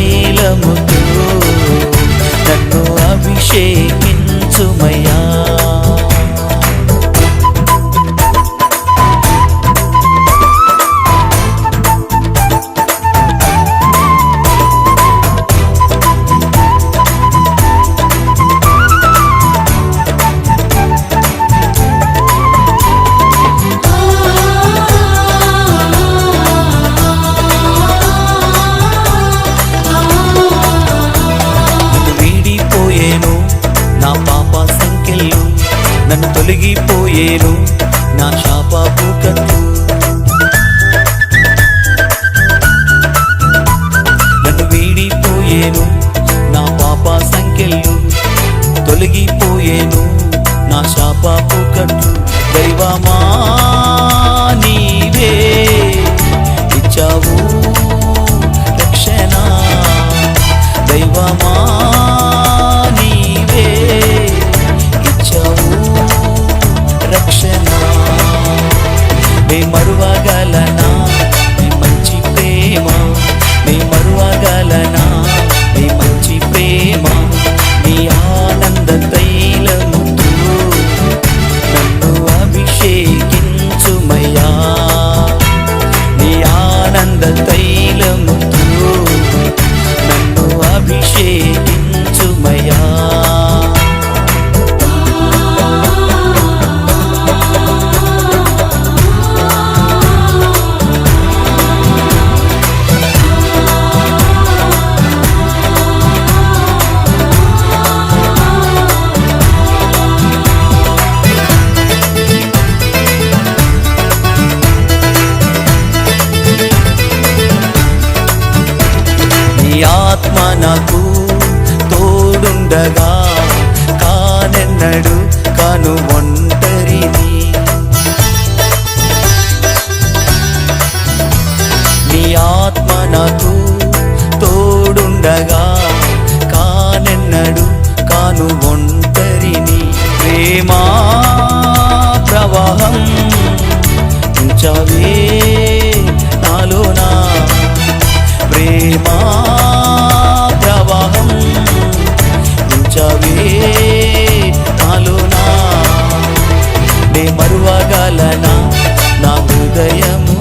నీలము నన్ను తొలగిపోయేను నా శాపాపు కట్టు. నన్ను వీడిపోయేను నా పాప సంఖ్యలు. తొలగిపోయేను నా శాపాపు కట్టు. దైవమా నీవే ఇచ్చావు. ఆత్మ నాకు తోడుండగా కానెన్నడు కాను ఒంటరిని నీ ఆత్మ నాకు తోడుండగా కానెన్నడు కాను ఒంటరిని ప్రేమా ప్రవాహం ఉంచవే నాలోనా. ప్రేమా ఉంచవే నాలోనా? నే మరువగలనా? నా హృదయము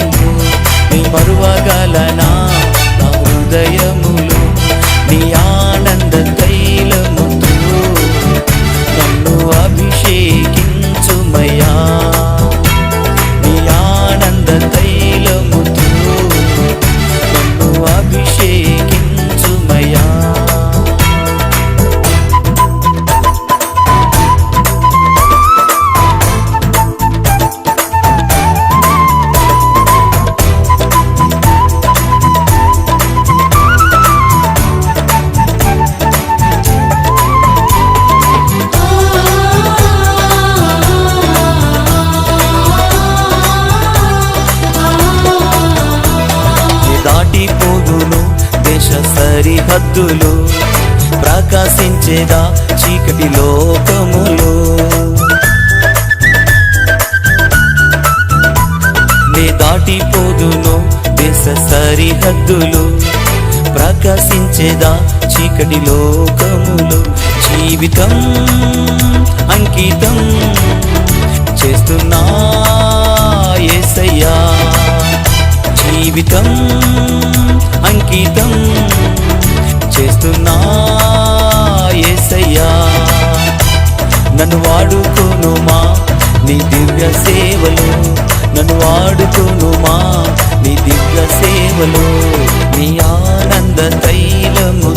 నీ మరువగలనా? నా హృదయం సరిహద్దులు ప్రకాశించేదా చీకటి లోకములు. నే దాటిపోదును దేశ సరిహద్దులు ప్రకాశించేదా చీకటి లోకములు. జీవితం అంకితం చేస్తున్నా ఏసయ్యా. జీవితం అంకితం నన్ను వాడుకోనుమా? నీ దివ్య సేవలు నన్ను వాడుకోనుమా? నీ దివ్య సేవలు నీ ఆనంద తైలము